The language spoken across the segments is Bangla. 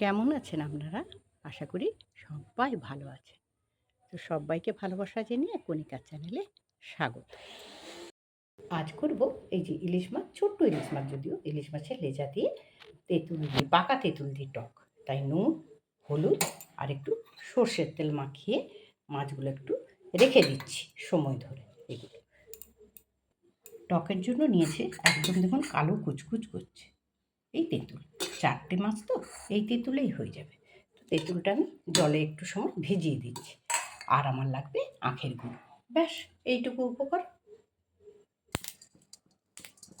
কেমন আছেন আপনারা? আশা করি সবাই ভালো আছেন। তো সবাইকে ভালোবাসা জানিয়ে কণিকার চ্যানেলে স্বাগত। আজ করব এই যে ইলিশ মাছ, ছোট্ট ইলিশ মাছ যদিও, ইলিশ মাছের লেজা দিয়ে তেঁতুল দিয়ে, পাকা তেঁতুল দিয়ে টক। তাই নুন, হলুদ আর একটু সর্ষের তেল মাখিয়ে মাছগুলো একটু রেখে দিচ্ছি সময় ধরে। এগুলো টকের জন্য নিয়েছে একদম দেখুন কালো কুচকুচ করছে এই তেঁতুল। চারটে মাছ তো, এই তেঁতুলেই হয়ে যাবে। তো তেঁতুলটা আমি জলে একটু সময় ভিজিয়ে দিচ্ছি। আর আমার লাগবে আখের গুঁড়ো। ব্যাস, এইটুকু উপকার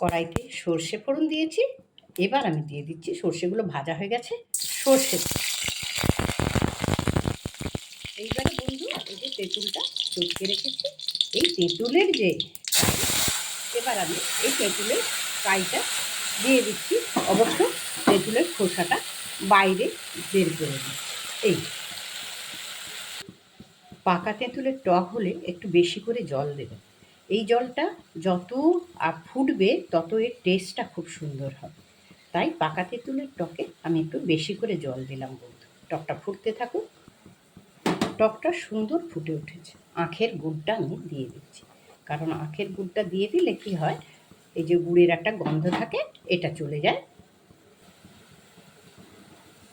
কড়াইতে সর্ষে ফোড়ন দিয়েছি। এবার আমি দিয়ে দিচ্ছি, সর্ষেগুলো ভাজা হয়ে গেছে, সর্ষে এইবারে বন্ধু এই যে তেঁতুলটা চটকে রেখেছি, এই তেঁতুলের যে এবার আমি এই তেঁতুলের কাইটা দিয়ে দিচ্ছি। অবশ্য তেঁতুলের খোসাটা বাইরে বের করে দিচ্ছি। এই। পাকা তেঁতুলের টক হলে একটু বেশি করে জল দেবেন। এই জলটা যত ফুটবে তত এর টেস্টটা খুব সুন্দর হবে। তাই পাকা তেঁতুলের টকে আমি একটু বেশি করে জল দিলাম বন্ধু। টকটা ফুটতে থাকুক। টকটা সুন্দর ফুটে উঠেছে। আখের গুড়টা আমি দিয়ে দিচ্ছি। কারণ আখের গুড়টা দিয়ে দিলে কি হয়? এই যে গুড়ের একটা গন্ধ থাকে, এটা চলে যায়।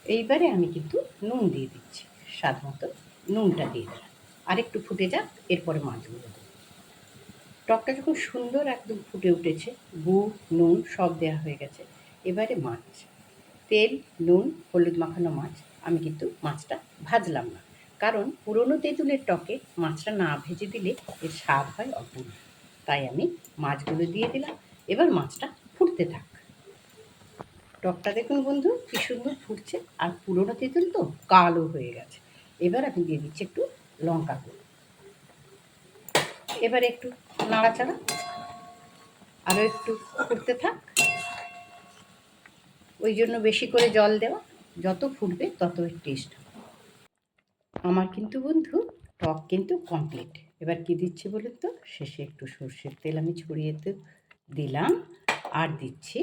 এইবারে আমি কিন্তু নুন দিয়ে দিচ্ছি স্বাদ মতো নুনটা দিয়ে দিলাম। আর একটু ফুটে যাক, এরপরে মাছগুলো দেবো। টকটা যখন সুন্দর একদম ফুটে উঠেছে, গুড়, নুন সব দেওয়া হয়ে গেছে, এবারে মাছ। তেল, নুন, হলুদ মাখানো মাছ, আমি কিন্তু মাছটা ভাজলাম না। কারণ পুরনো তেঁতুলের টকে মাছটা না ভেজে দিলে এর স্বাদ হয় অপূর্ব। তাই আমি মাছগুলো দিয়ে দিলাম এবার মাছটা ফুটতে থাক। টকটা দেখুন বন্ধু, কি সুন্দর ফুটছে। আর পুরোনো তেঁতুল তো, কালো হয়ে গেছে। এবার আমি দিয়ে দিচ্ছি একটু লঙ্কা গুঁড়ো। এবার একটু নাড়াচাড়া। আরও একটু ফুটতে থাক। ওই জন্য বেশি করে জল দেওয়া। যত ফুটবে তত টেস্ট আমার কিন্তু বন্ধু, টক কিন্তু কমপ্লিট এবার কি দিচ্ছি বলুন তো? শেষে একটু সর্ষের তেল আমি ছড়িয়ে দিলাম আর দিচ্ছি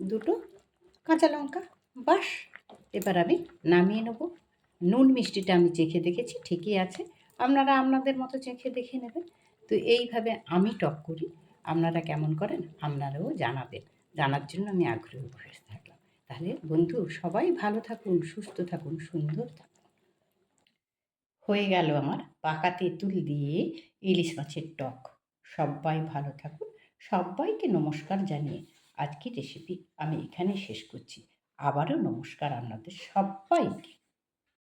দুটো কাঁচা লঙ্কা। বাস, এবার আমি নামিয়ে নেব। নুন মিষ্টিটা আমি চেখে দেখেছি, ঠিকই আছে। আপনারা আপনাদের মতো চেখে দেখে নেবেন। তো এইভাবে আমি টক করি। আপনারা কেমন করেন আপনারাও জানাবেন। জানার জন্য আমি আগ্রহী হয়ে থাকলাম তাহলে বন্ধু, সবাই ভালো থাকুন, সুস্থ থাকুন, সুন্দর থাকুন। হয়ে গেল আমার পাকা তেঁতুল দিয়ে ইলিশ মাছের টক। সবাই ভালো থাকুন। সবাইকে নমস্কার জানিয়ে আজকের রেসিপি আমি এখানে শেষ করছি। আবারও নমস্কার আপনাদের সবাইকে।